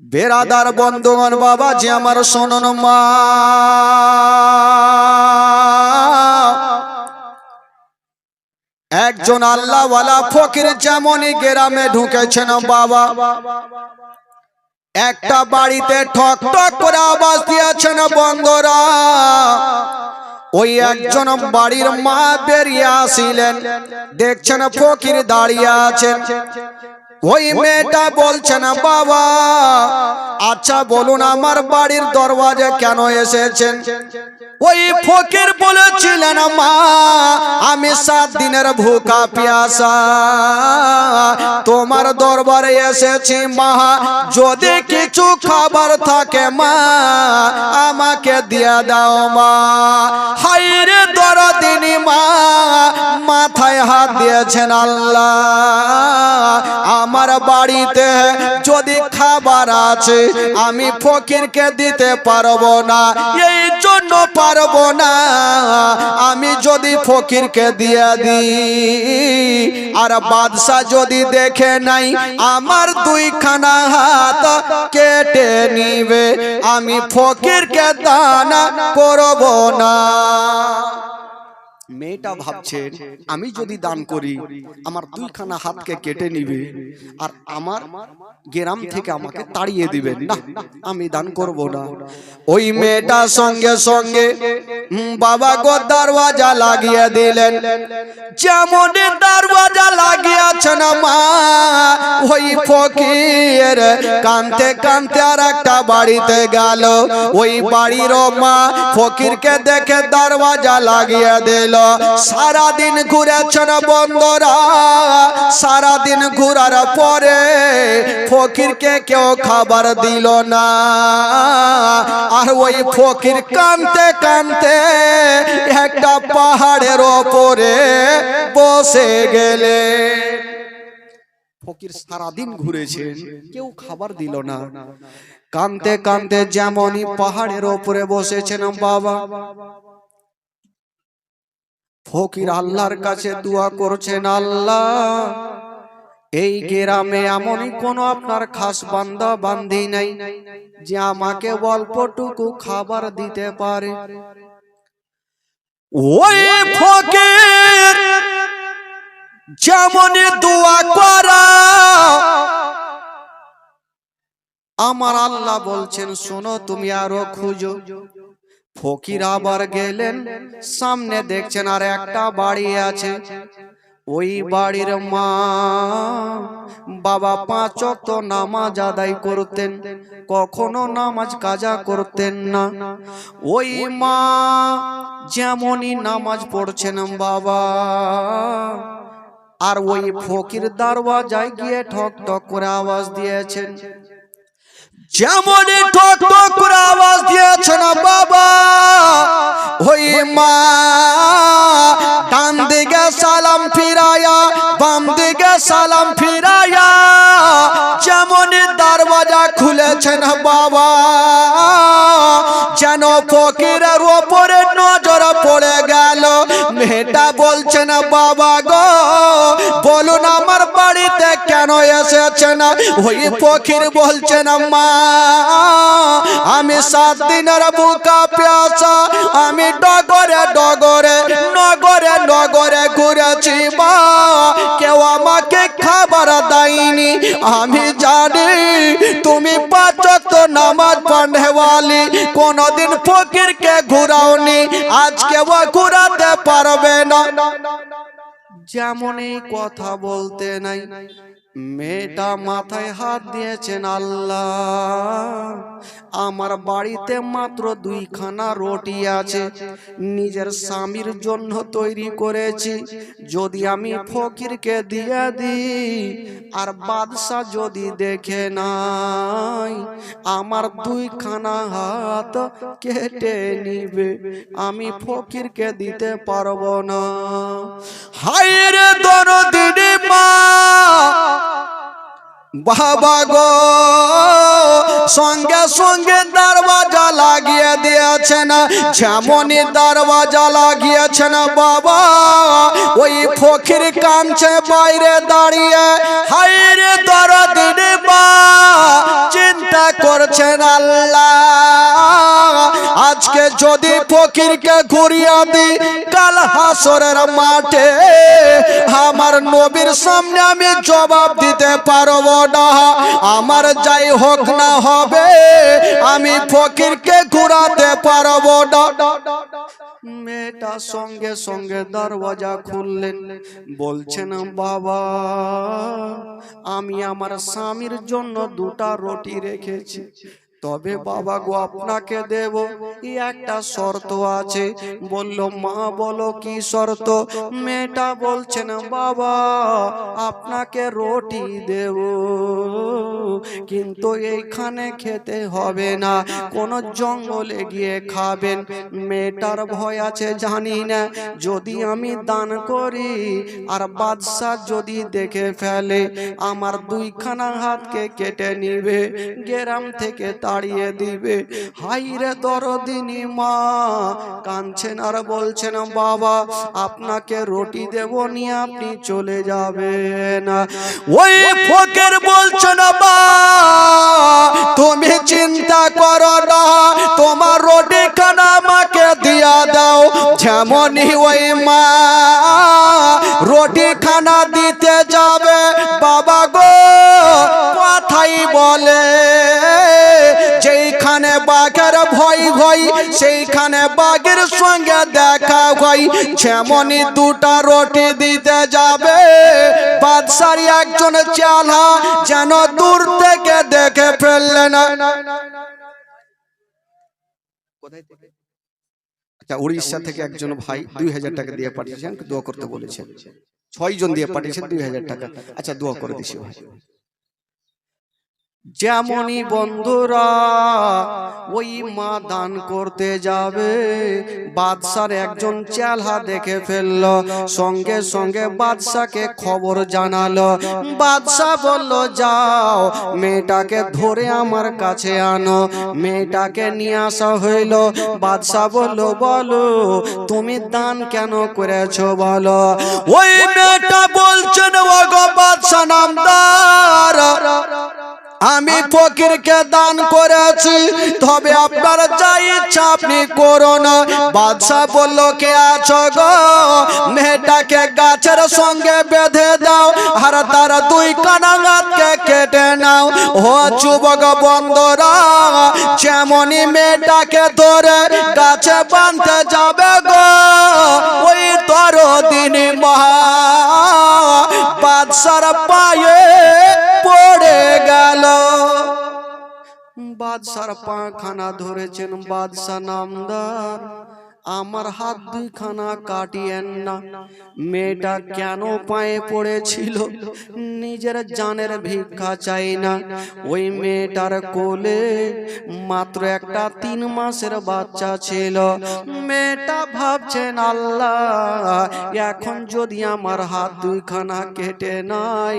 বেরাদার বন্ধুগণ বাবা যে আমার শোনন মা। একজন আল্লাহওয়ালা ফকির যেমনই গ্রামে ঢুকেছেন বাবা। একটা বাড়িতে ঠক ঠক করে আওয়াজ দিয়েছেন বন্ধরা। ওই একজন বাড়ির মা বেরিয়ে আসিলেন। দেখছেন ফকির দাঁড়িয়ে আছেন। ওই মেয়েটা বলছে না বাবা। আচ্ছা বলুন আমার বাড়ির দরওয়াজা কেন এসেছেন? ওই ফকির বলেছিলেন, মা, আমি সাত দিনের ভুকা পিয়াসা। তোমার দরবারে এসেছি, মা। যদি কিছু খাবার থাকে, মা, আমাকে দিয়া দাও, মা। হাইরে দরদিনী মা, মাথায় হাত দিয়েছেন আল্লাহ। আমার বাড়িতে যদি খাবার আছে, আমি ফকিরকে দিতে পারব না। এই জন্য পারব না। আমি যদি ফকিরকে দিয়া দিই, আর বাদশাহ যদি দেখে নাই, আমার দুইখানা হাত কেটে নিবে। আমি ফকিরকে দানা করব না। মেয়েটা ভাবছে আমি যদি দান করি আমার দুইখানা হাতকে কেটে নিবে আর আমার গ্রাম থেকে আমাকে তাড়িয়ে দিবেন। না আমি দান করব না। ওই মেয়েটা সঙ্গে সঙ্গে বাবা গো দরওয়াজা লাগিয়ে দিলেন। যেমন দরওয়াজা লাগিয়েছেন মা, ওই ফকির কানতে কানতে আর একটা বাড়িতে গেল। ওই বাড়ির মা ফকিরকে দেখে দরওয়াজা লাগিয়ে দিল। সারাদিন ঘুরেছেন বন্ধরা, সারাদিন ঘুরার পরে ফকিরকে কেউ খাবার দিল না। আর ওই ফকির কানতে কানতে একটা পাহাড়ের ওপরে বসে গেলে। ফকির সারাদিন ঘুরেছেন কেউ খাবার দিল না। কানতে কানতে যেমনই পাহাড়ের ওপরে বসেছেন বাবা। ফকির আল্লাহর কাছে দোয়া করছেন, আল্লাহ, এই গ্রামে এমনই কোন আপনার খাস বান্দা বান্ধি নাই, যে আমাকে অল্পটুকু খাবার দিতে পারে। ওই ফকির যেমন দোয়া করা। আমার আল্লাহ বলছেন, শোনো, তুমি আরও খুঁজো। ফকির আবার গেলেন, সামনে দেখছেন আর একটা বাড়ি আছে। ওই বাড়ির মা বাবা পাঁচ তো নামাজ আদায় করতেন কখনো নামাজ কাজা করতেন না। ওই মা যেমনই নামাজ পড়ছেন বাবা আর ওই ফকির দরওয়াজায় গিয়ে ঠক ঠক করে আওয়াজ দিয়েছেন যেমন ঠক ঠক করে আওয়াজ দিয়েছেন বাবা, ওই মা, ডান দিকে সালাম ফিরায়া বাম দিকে সালাম ফিরায়া যেমন দরওয়াজা খুলেছেন বাবা, যেন ফকিরের ওপরে নজর পড়ে গেল। মেয়েটা বলছেন বাবা গো বলুন আমার বাড়িতে এসেছে না ওই ফকির বলছেন মা আমি সাত দিনের বুকা পেয়াসা আমি ডগরে ডগরে, নগরে নগরে ঘুরেছি, মা। কেউ আমাকে খাবার দেয়নি। আমি জানি তুমি পাঁচ তো নামাজ পড়নেওয়ালি কোনদিন ফকিরকে ঘুরাওনি। আজকে ও ঘুরাতে পারবে না। যেমন এই কথা বলতে নাই মেয়েটা মাথায় হাত দিয়েছেন, আল্লাহ, আমার বাড়িতে মাত্র দুইখানা রুটি আছে। নিজের স্বামীর জন্য তৈরি করেছি। যদি আমি ফকিরকে দিয়ে দিই, আর বাদশাহ যদি দেখে নাই, আমার দুইখানা হাত কেটে নিবে। আমি ফকিরকে দিতে পারব না। হায়রে দরদিনী মা! বাবা গো, সঙ্গে সঙ্গে দরওয়াজা লাগিয়ে দিয়েছেন। যেমনই দরওয়াজা লাগিয়েছেন বাবা, ওই ফকির কানছে বাইরে দাঁড়িয়ে। হাইরে দরদিনী বা চিন্তা করছেন আল্লাহ। আজকে যদি ফকিরকে ঘুরিয়ে দিই, কাল হাসরের মাঠে আমার নবীর সামনে আমি জবাব দিতে পারব না। আমার যাই হোক না হবে, আমি ফকিরকে ঘুরাতে পারব না। মেয়েটা সঙ্গে সঙ্গে দরওয়াজা খুললেন, বলছেন, বাবা, আমি আমার স্বামীর জন্য দুটা রুটি রেখেছি। তবে বাবা গো আপনাকে দেব। ই একটা শর্ত আছে। বলল মা বলো কি শর্ত? মেয়েটা বলছেন বাবা আপনাকে রুটি দেব। কিন্তু এইখানে খেতে হবে না। কোন জঙ্গলে গিয়ে খাবেন। মেয়েটার ভয় আছে জানি না। যদি আমি দান করি আর বাদশাহ যদি দেখে ফেলে আমার দুইখানা হাতকে কেটে নিবে। গেরাম থেকে তাড়িয়ে দিবে। হাইরে দরদিনী মা। কাঁদছেন আর বলছেন বাবা আপনাকে রুটি দেব নিয়ে আপনি চলে যাবেন। ওই ফকের বলছেন বা তুমি চিন্তা করো না। তোমার রুটি খানা আমাকে দিয়া দাও। যেমনই ওই মা রুটি খানা দিতে যাবে বাবা গো কথাই বলে। ভয় সেইখানে বাঘের সঙ্গে দেখা হয় যেমনই দুটা রুটি দিতে যাবে বাদশারি একজন চালা যেন দূর থেকে দেখে ফেললেন আচ্ছা উড়িষ্যা থেকে একজন ভাই দুই হাজার টাকা দিয়ে পাঠিয়েছেন, দোয়া করতে বলেছেন। ছয় জন দিয়ে পাঠিয়েছেন, দুই হাজার টাকা। আচ্ছা দোয়া করে দিছি ভাই। যেমনই বন্ধুরা ওই মা দান করতে যাবে। বাদশার একজন চেলহা দেখে ফেলল। সঙ্গে সঙ্গে বাদশাকে খবর জানালো। বাদশাহ বলল যাও মেয়েটাকে ধরে আমার কাছে আনো। মেয়েটাকে নিয়ে আসা হইল। বাদশাহ বলল বলো তুমি দান কেন করেছ বলো। ওই মেয়েটা বলছেন বাদশাহ নামদার। আমি ফকিরকে দান করেছি, তবে আপনার যা ইচ্ছা আপনি করুন বাদশাহ বলল, কে আছো গো? মেয়েটাকে গাছের সঙ্গে বেঁধে দাও আর তার দুই কানাগাতকে কেটে নাও। ও যুবক বন্ধরা, যেমনই মেয়েটাকে ধরে গাছে বাঁধতে যাবে গো, ওই তর দিন মহা বাদশার পায়ে গেল বাদশার পাখানা ধরেছেন বাদশাহ নামদার আমার হাত দুইখানা কাটিয়েন না। মেয়েটা কেন পায়ে পড়েছিল? নিজের জানের ভিক্ষা চাই না। ওই মেয়েটার কোলে মাত্র একটা তিন মাসের বাচ্চা ছিল। মেয়েটা ভাবছেন আল্লাহ এখন যদি আমার হাত দুইখানা কেটে নাই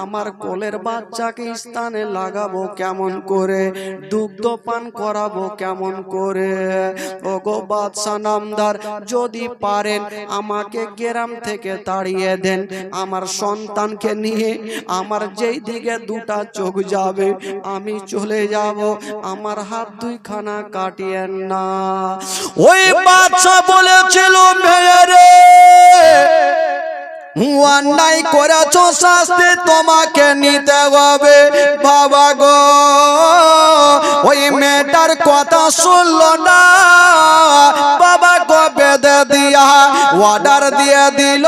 আমার কোলের বাচ্চাকে স্থানে লাগাবো কেমন করে? দুগ্ধ পান করাবো কেমন করে? ও ওগো বাদশা নামদার যদি পারেন, আমাকে গ্রাম থেকে তাড়িয়ে দেন। আমার সন্তানকে নিয়ে আমার যেই দিকে দুটা চোখ যাবে, আমি চলে যাব। আমার হাত দুইখানা কাটিয়েন না। ওই বাচ্চা বলেছিল মেয়েরে অন্যায় করেছ, শাস্তি তোমাকে নিতে হবে। বাবা গো মেয়েটার কথা শুনলো না। বাবা বেঁধে দিয়া অর্ডার দিয়ে দিল।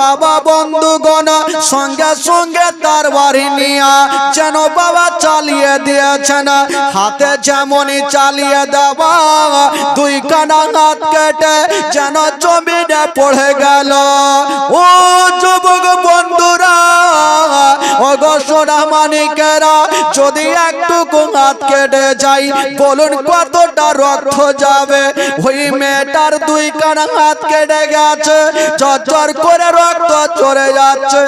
বাবা বন্ধুগণ, সঙ্গে সঙ্গে তার বাড়ি নিয়া যেন বাবা চালিয়ে দিয়েছেন। হাতে যেমনই চালিয়ে দেওয়া দুই কানা হাত কেটে যেন জমিনে পড়ে গেল। ও যুবক বন্ধুরা গো মানিকেরা, যদি একটুকু হাত কেটে যাই, বলুন কতটা রক্ত যাবে? ওই মেয়েটার দুই কান হাত কেটে গেছে চর করে রক্ত চলে যাচ্ছে।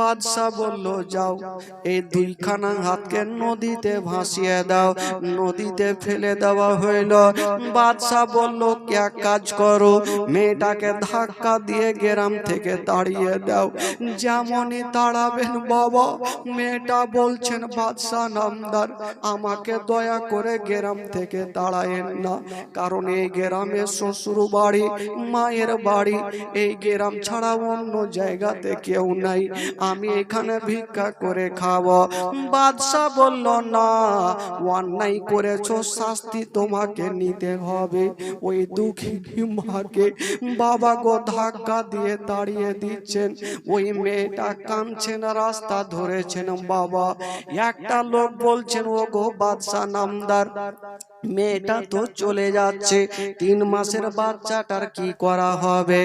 বাদশাহ বলল, যাও, এই দুইখানা হাতকে নদীতে ভাসিয়ে দাও, নদীতে ফেলে দেওয়া হইল। বাদশাহ বলল, কে কাজ করো? মেয়েটাকে ধাক্কা দিয়ে গ্রাম থেকে তাড়িয়ে দাও। যেমনই তাড়াবেন, বাবা, মেয়েটা বলছেন, বাদশাহ নামদার, আমাকে দয়া করে গ্রাম থেকে তাড়ায়েন না, কারণ এই গ্রামে শ্বশুর বাড়ি মায়ের বাড়ি, এই গ্রাম ছাড়া অন্য জায়গাতে কেউ নাই। আমি এখানে ভিক্ষা করে খাব। বাদশাহ বলল না অন্যায় করেছ শাস্তি তোমাকে নিতে হবে। ওই দুঃখী মাকে বাবা গো ধাক্কা দিয়ে দাঁড়িয়ে দিচ্ছেন। ওই মেয়েটা কাঁদছেন রাস্তা ধরেছেন বাবা। একটা লোক বলছেন ও গো বাদশাহ নামদার। মেয়েটা তো চলে যাচ্ছে। তিন মাসের বাচ্চাটার কি করা হবে?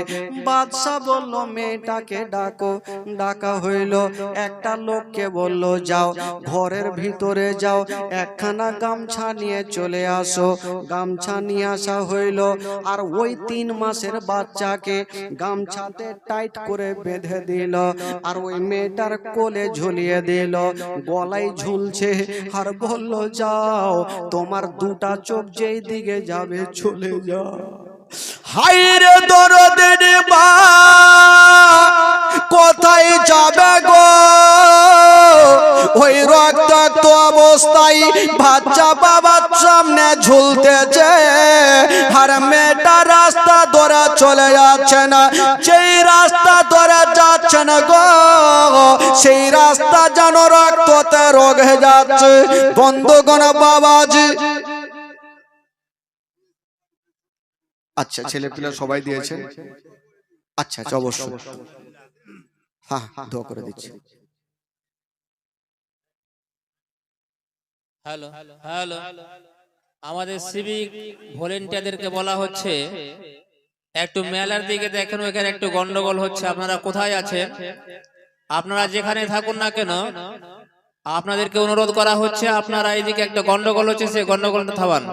বাদশাহ বলল মেয়েটাকে ডাকো। ডাকা। হইল। একটা লোককে বলল যাও ঘরের ভিতরে যাও। একখানা গামছা নিয়ে চলে আসো। গামছা নিয়ে আসা হইল। আর ওই তিন মাসের বাচ্চাকে গামছাতে টাইট করে বেঁধে দিল। আর ওই মেয়েটার কোলে ঝুলিয়ে দিল। গলায় ঝুলছে। আর বলল যাও তোমার দুটা চোখ যেই দিকে যাবে চলে যাও হাইরে দরদের বা কোথায় যাবে গো? ওই রক্তাক্ত অবস্থায় বাচ্চা বাবার সামনে ঝুলতেছে। আর মেয়েটা রাস্তা ধরে চলে যাচ্ছে না। সেই রাস্তা ধরে যাচ্ছে না গো সেই রাস্তা যেন রক্ততে রোগে যাচ্ছে। বন্ধুগণ বাবাজি। আচ্ছা ছেলে পিলা সবাই দিয়েছেন আচ্ছা আচ্ছা অবশ্যই। হ্যাঁ হ্যাঁ দোয়া করে দিচ্ছি। হ্যালো হ্যালো আমাদের সিভিক ভলেন্টিয়ারদেরকে বলা হচ্ছে একটু মেলার দিকে দেখেন ওখানে একটু গন্ডগোল হচ্ছে আপনারা কোথায় আছেন? আপনারা যেখানে থাকুন না কেন আপনাদেরকে অনুরোধ করা হচ্ছে আপনারা এইদিকে একটা গন্ডগোল হচ্ছে সেই গন্ডগোলটা থামান।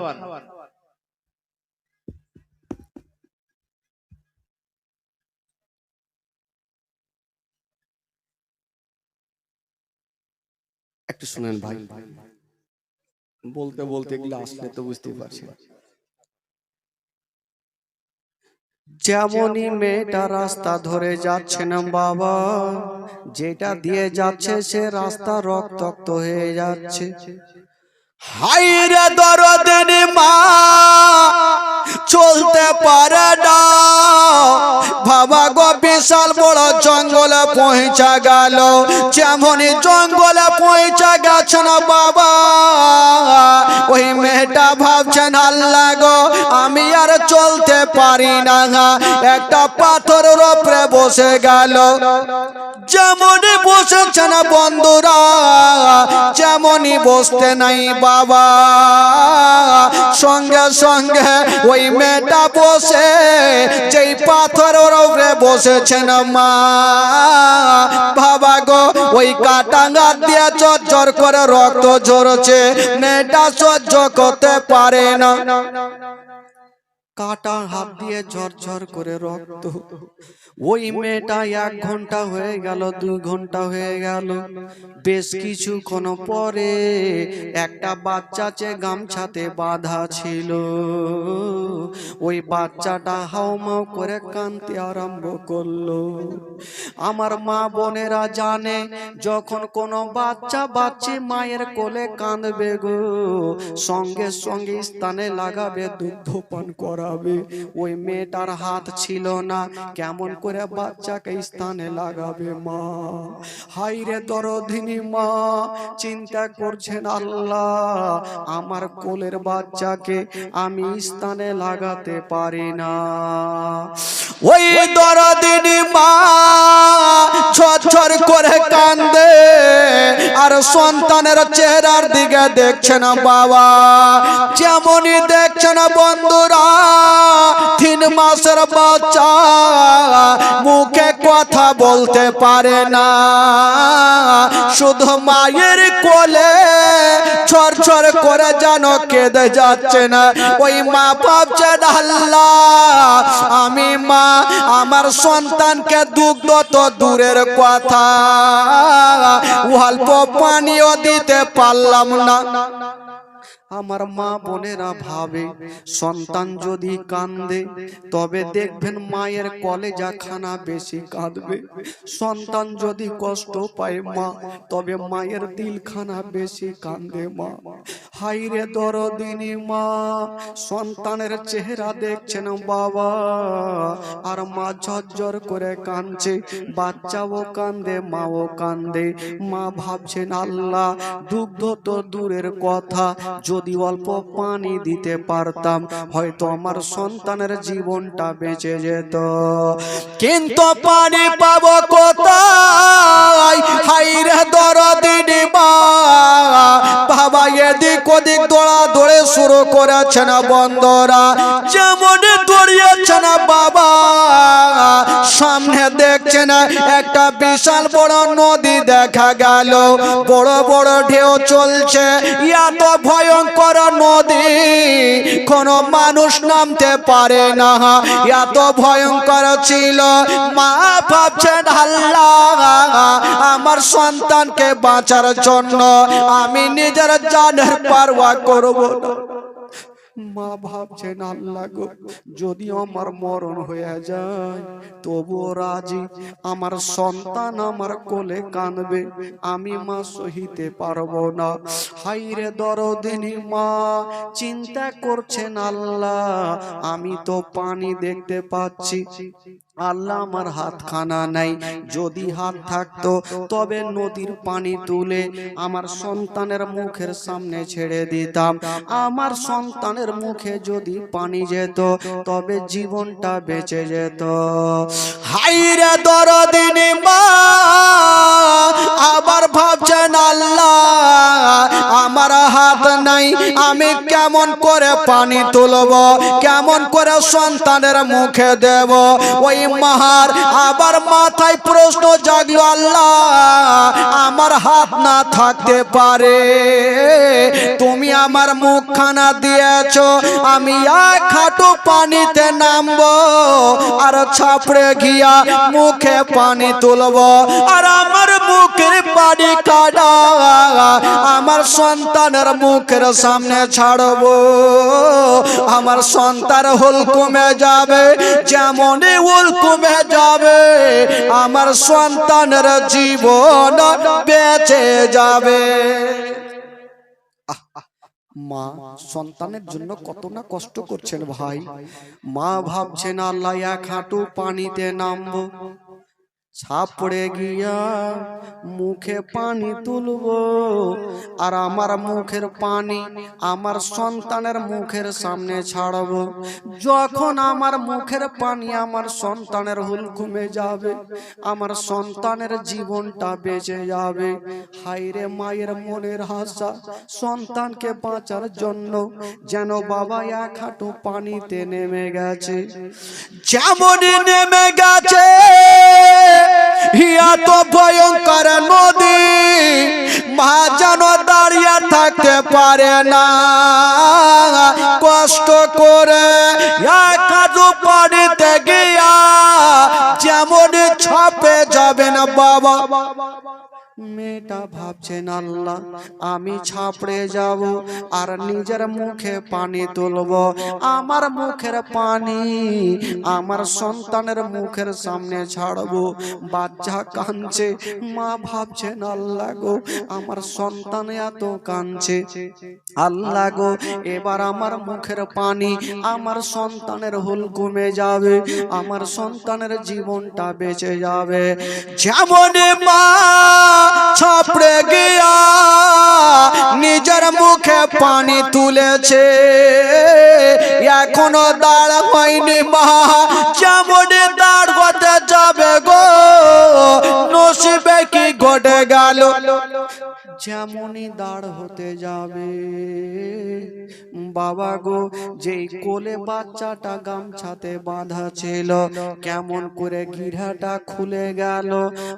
একটু শুনেন ভাই। বলতে বলতে এগুলো আসলে তো বুঝতে পারছি যেমনই মেয়েটা রাস্তা ধরে যাচ্ছে না বাবা যেটা দিয়ে যাচ্ছে সে রাস্তা রক্তাক্ত হয়ে যাচ্ছে। হাইরে দরদিন মা চলতে পারে বাবা গো, বিশাল বড় জঙ্গলে পৌঁছা গেল। যেমনই জঙ্গলে পৌঁছা গেছে না বাবা, ওই মেয়েটা ভাবছেন, আল্লাহ গো, আমি আর চলতে পারি না একটা পাথরের ওপরে বসে গেল। যেমনই বসেছে না বন্ধুরা, যেমনই বসতে নাই বাবা। সঙ্গে সঙ্গে ওই মেয়েটা বসে, যেই পাথরের উপরে বসেছেন মা। বাবা গো, ওই কাটাঙ্গা দিয়ে চর করে রক্ত ঝরছে। মেয়েটা সহ্য করতে পারে না। কাটা হাত দিয়ে ঝরঝর করে রক্ত। ওই মেয়েটা এক ঘণ্টা হয়ে গেল, দুই ঘণ্টা হয়ে গেল। বেশ কিছুক্ষণ পরে একটা বাচ্চা চে গামছাতে বাঁধা ছিল। ওই বাচ্চাটা হাউমাউ করে কানতে আরম্ভ করল। আমার মা বোনেরা জানে, যখন কোনো বাচ্চা বাচ্চি মায়ের কোলে কাঁদবে গো, সঙ্গে সঙ্গে স্থানে লাগাবে দুগ্ধ পান করাবে। ওই মেয়েটার হাত ছিল না, কেমন করে বাচ্চাকে স্থানে লাগাবে মা। হাইরে দরদিনী মা চিন্তা করছেন আল্লাহ। আমার কোলের বাচ্চাকে আমি স্থানে লাগাতে পারি না। ওই দরদিনী মা ছর করে কান্দে। আর সন্তানের চেহারার দিকে দেখছে না বাবা, যেমনই দেখছে না বন্ধুরা, তিন মাসের বাচ্চা মুখে কথা বলতে পারে না। শুধু মায়ের কোলে ছর ছর করে যেন কেঁদে যাচ্ছে না। ওই মা আল্লাহ, আমি মা, আমার সন্তানকে দুগ্ধ তো দূরের কথা। অল্প পানিও দিতে পারলাম না। আমার মা বোনেরা ভাবে, সন্তান যদি কান্দে, তবে দেখবেন মায়ের কলেজা খানা বেশি কাঁদবে। সন্তান যদি কষ্ট পায় মা, তবে মায়ের দিলখানা বেশি কান্দে মা। হাইরে দরদিনী মা, সন্তানের চেহারা দেখছেন বাবা। আর মা ঝরঝর করে কাঁদছে, বাচ্চাও কান্দে মাও কান্দে মা ভাবছেন, আল্লাহ, দুগ্ধ তো দূরের কথা, যদি অল্প পানি দিতে পারতাম, হয়তো আমার সন্তানের জীবনটা বেঁচে যেত। কিন্তু পানি পাবো কোথায়? হাইরে দরদিনী মা, বাবা এদিক ওদিক দৌড়া দৌড়ে শুরু করেছেন বন্ধরা যেমন দৌড়িয়েছে না বাবা। সামনে দেখছে না, একটা বিশাল বড় নদী দেখা গেল। বড় বড় ঢেউ চলছে। এত ভয়ঙ্কর নদী, কোন মানুষ নামতে পারে না। এত ভয়ঙ্কর ছিল। মা ভাবছেন, আল্লাহ, আমার সন্তানকে বাঁচার জন্য আমি নিজের জানের পারওয়া করব না। মা ভাবছেন, আল্লাহ গো, যদি আমার মরণ হয়ে যায়, তবুও রাজি। আমার সন্তান আমার কোলে কানবে আমি মা সহিতে পারব না। হাইরে দরদিনী মা, চিন্তা করছেন আল্লাহ, আমি তো পানি দেখতে পাচ্ছি। আল্লাহ আমার হাতখানা নাই। যদি হাত থাকতো, তবে নদীর পানি তুলে আমার সন্তানের মুখের সামনে ছেড়ে দিতাম। আমার সন্তানের মুখে যদি পানি যেত, তবে জীবনটা বেঁচে যেত। হাইরে দরদিনী মা, আবার ভাবছেন আল্লাহ, আমার হাত নাই, আমি কেমন করে পানি তুলব, কেমন করে সন্তানের মুখে দেব? ওই মাহার, আবার মাথায় প্রশ্ন জাগলো, আল্লাহ, আমার হাত না থাকতে পারে। তুমি আমার মুখখানা দিয়েছ, আমি এক হাঁটু পানিতে নামবো, আর ছাপড়ে গিয়া মুখে পানি তুলবো। আর আমার মুখের পানি কাটা, আমার সন্তানের মুখের সামনে ছাড়বো। আমার সন্তান হুল কমে যাবে, যেমনই হুল কমে যাবে? আমার সন্তানের জীবন বেঁচে যাবে। মা, সন্তানের জন্য কত না কষ্ট করছেন ভাই। মা ভাবছেন, আল্লাহ এক হাঁটু পানিতে নামবো। ছাপ পড়ে গিয়া মুখে পানি তুলবো। আর আমার মুখের পানি আমার সন্তানের মুখের সামনে ছাড়বো। যখন আমার মুখের পানি আমার সন্তানের হুলকুমে যাবে, আমার সন্তানের জীবনটা বেঁচে যাবে। হাইরে মায়ের মনের হাসা সন্তানকে বাঁচার জন্য যেন বাবা এক হাঁটু পানিতে নেমে গেছে। যেমন নেমে গেছে। হিয়া তো ভয়ঙ্কর নদী, মা যেন দাঁড়িয়ে থাকতে পারে না। কষ্ট করে কাজু পানিতে গিয়া যেমন ছাপে যাবেন বাবা। মেয়েটা ভাবছেন, আল্লাহ, আমি ছাপড়ে যাব আর নিজের মুখে পানি তুলব। আমার মুখের পানি আমার সন্তানের মুখের সামনে ছাড়বো। বাচ্চা কাঁদছে, মা ভাবছেন, আল্লাহ গো, আমার সন্তান এত কাঁদছে। আল্লাহ গো, এবার আমার মুখের পানি আমার সন্তানের হুল কমে যাবে, আমার সন্তানের জীবনটা বেঁচে যাবে। যেমন মা ছাপড়ে গিয়া নিজের মুখে পানি তুলেছে। এখনও দাঁড় হয়নি মা যেমন দাঁড় হতে যাবে গো, নসিবে কি পড়ে গেল? যেমনই দাঁড় হতে যাবে। বাবা গো, যেই কোলে বাচ্চাটা গামছাতে বাঁধা ছিল, কেমন করে গিরাটা খুলে গেল।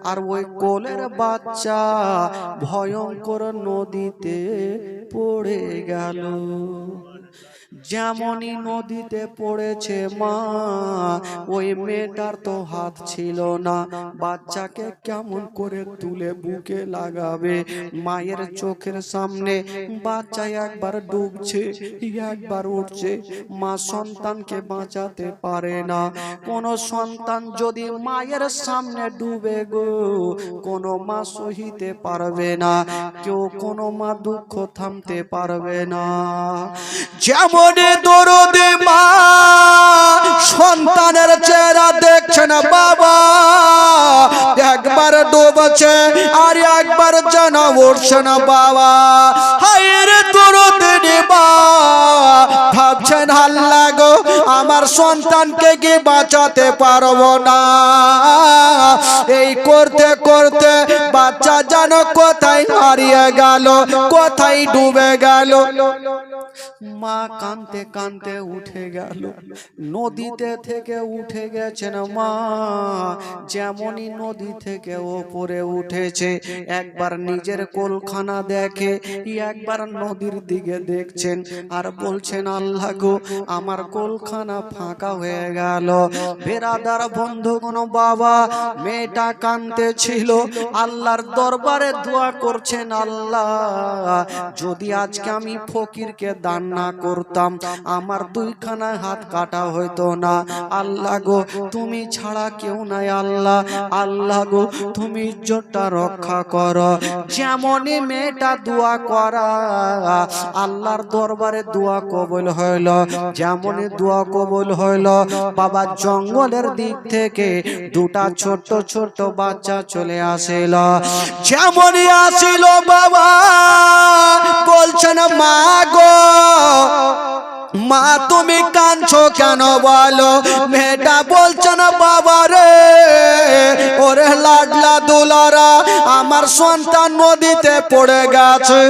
আর ওই কোলের বাচ্চা ভয়ঙ্কর নদীতে পড়ে গেল। যেমনই নদীতে পড়েছে মা ওই মেয়েটার তো হাত ছিল না। বাচ্চাকে কেমন করে তুলে বুকে লাগাবে? মায়ের চোখের সামনে বাচ্চা একবার ডুবছে একবার উঠছে। মা সন্তানকে বাঁচাতে পারে না। কোন সন্তান যদি মায়ের সামনে ডুবে গো কোনো মা সহিতে পারবে না। কেউ কোনো মা দুঃখ থামতে পারবে না। যেমন সন্তানের চেহারা দেখছে না বাবা। একবার ডুবছে আর একবার জানা উঠছে না বাবা। হায়ের সন্তানকে কি বাঁচাতে পারব না? এই করতে করতে বাচ্চা যেন কোথায় হারিয়ে গেল, কোথায় ডুবে গেল? মা কানতে কানতে উঠে গেল। নদীতে থেকে উঠে গেছেন মা, যেমনই নদী থেকে ওপরে উঠেছে। একবার নিজের কোলখানা দেখে, একবার নদীর দিকে দেখছেন আর বলছেন, আল্লাহ গো, আমার কোলখানা ফাঁকা হয়ে গেল। বেরাদার বন্ধুগণ, বাবা, মেয়েটা কানতে ছিল। আল্লাহর দরবারে দোয়া করছেন আল্লাহ, যদি আজকে আমি ফকিরকে দান না করতাম, আমার দুইখানা হাত কাটা হইতো না। আল্লাহ গো, তুমি ছাড়া কেউ নাই আল্লাহ। আল্লাহ গো, তুমি ইজ্জতটা রক্ষা কর। যেমনই মেয়েটা দোয়া করা, আল্লাহর দরবারে দোয়া কবুল হইল। যেমনই দোয়া কবুল হইল। বাবা জঙ্গলের দিক থেকে দুটা ছোট ছোট বাচ্চা চলে আসিল। যেমনই আসিল বাবা, বলছেন, মা গো, মা, তুমি কাঁদছো কেন বলো? মেয়েটা বলছে না বাবা রে, ওরে লাডলা দুলারা, আমার সন্তান নদীতে পড়ে গেছে।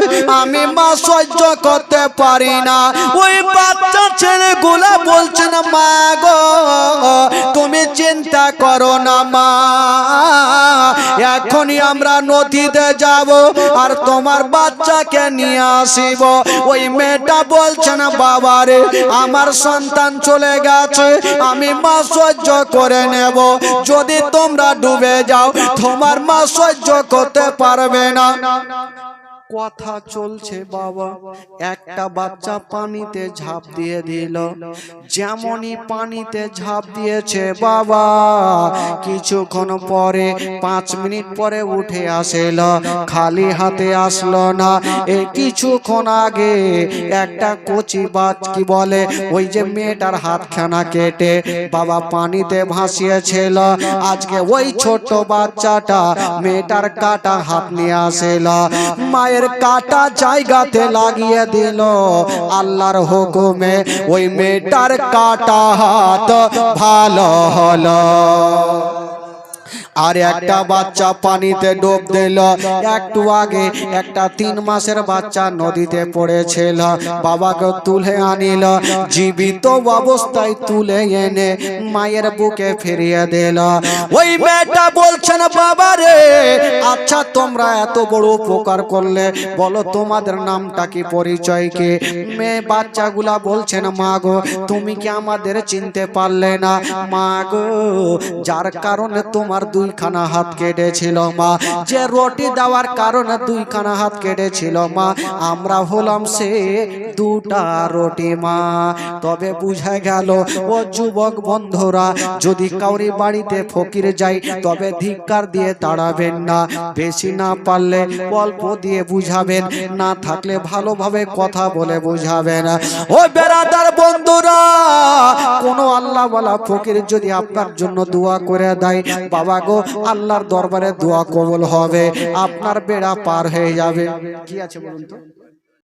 আমি মা সহ্য করতে পারি না। ওই বাচ্চা ছেলেগুলা বলছে না মা গো, তুমি চিন্তা করো না, মা। এখনই আমরা নদীতে যাব আর তোমার বাচ্চাকে নিয়ে আসিব। ওই মেয়েটা বলছে না বাবা রে, আমার সন্তান চলে গেছে, আমি মা সহ্য করে নেব। যদি তোমরা ডুবে যাও, তোমার মা সহ্য করতে পারবে না। কথা চলছে বাবা। একটা বাচ্চা পানিতে ঝাঁপ দিয়ে দিল। যেমনই পানিতে ঝাঁপ দিয়েছে বাবা, কিছুক্ষণ পরে, পাঁচ মিনিট পরে উঠে আসেল। খালি হাতে আসলো না এই কিছুক্ষণ আগে একটা কচি বাচ কি বলে, ওই যে মেয়েটার হাতখানা কেটে বাবা পানিতে ভাসিয়েছিল। আজকে ওই ছোট্ট বাচ্চাটা মেয়েটার কাটা হাত নিয়ে আসেল। মায়ের কাটা জায়গাতে লাগিয়ে দিল। আল্লাহর হুকুমে ওই মেয়েটার কাটা হাত ভালো হলো। আর একটা বাচ্চা পানিতে ডোব দিল। একটু আগে একটা তিন মাসের বাচ্চা নদীতে পড়েছিল। বাবাকে তুলে আনিল। জীবিত অবস্থায় তুলে এনে মায়ের বুকে ফিরিয়ে দিল। ওই মেয়েটা বলছেন, বাবা রে আচ্ছা তোমরা এত বড় উপকার করলে, বলো তোমাদের নামটা কি, পরিচয় কে? মেয়ে বাচ্চাগুলা বলছেন, মা গো, তুমি কি আমাদের চিনতে পারলে না? মা গো, যার কারণে তোমার দুইখানা হাত কেটেছিল মা। যে রুটি দেওয়ার কারণে দুইখানা হাত কেটেছিল মা। আমরা হলাম সে দুটা রুটি মা। তবে বুঝা গেল, ও যুবক বন্ধুরা, যদি কাউরি বাড়িতে ফকির যাই, তবে ধিক্কার দিয়ে তাড়াবেন না। বেশি না পারলে অল্প দিয়ে বুঝাবেন, না থাকলে ভালোভাবে কথা বলে বুঝাবেন। ও বেড়াদার বন্ধুরা, কোনো আল্লাহ বলা ফকির যদি আপনার জন্য দোয়া করে দেয়, বাবা গো আল্লাহর দরবারে দোয়া কবল হবে। আপনার বেড়া পার হয়ে যাবে। কি আছে বলুন তো?